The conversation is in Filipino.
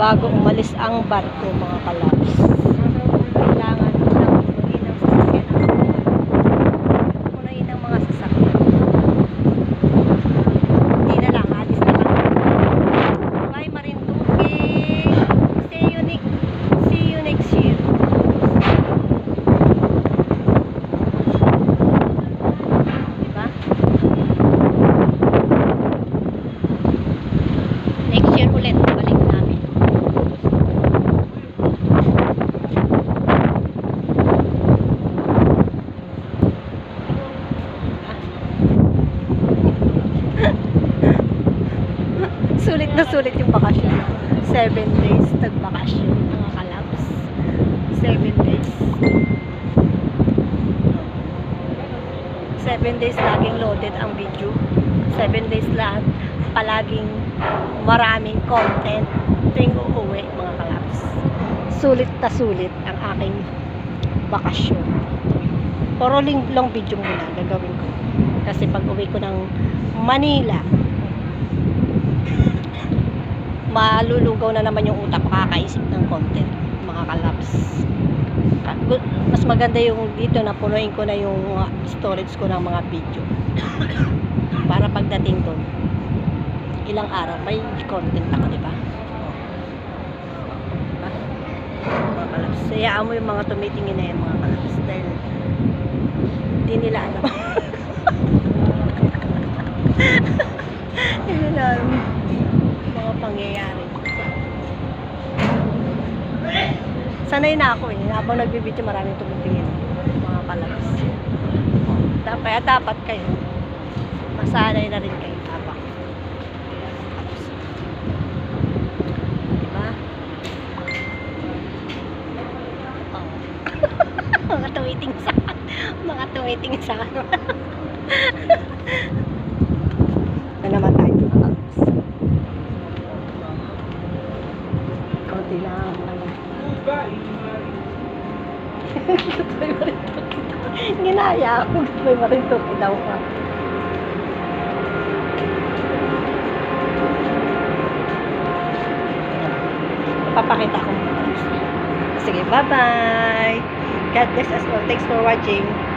bago umalis ang barko mga kalabs. Sulit na sulit yung bakasyon. Seven days nagbakasyon mga kalabs. Seven days. Seven days laging loaded ang video. Seven days lahat palaging maraming content tuwing uuwi mga kalabs. Sulit na sulit ang aking bakasyon. Puro ling long video muna gagawin ko. Kasi pag uwi ko ng Manila, malulugaw na naman yung utak makakaisip ng content Ka- gu- mas maganda yung dito na punuin ko na yung storage ko ng mga video. Para pagdating doon ilang araw may content ako di ba? Ah, mga kalabs sayaan mo yung mga tumitingin na yan mga kalabs dahil hindi nila alam. Hindi nila alam mga pangyayari. Sanay na ako eh. Habang nagbibideo maraming tumitingin. Mga. Dapat, kaya dapat kayo. Masanay na rin kayo. Habang. Diba? Oh. mga tumiting sa mga tumiting sa ano. na naman tayo mga kalabs. Konti lang. Ano. Goodbye Marintoki. Ginaya ako. Goodbye Marintoki daw pa. Papakita ko. Sige, bye-bye. God bless us all. Thanks for watching.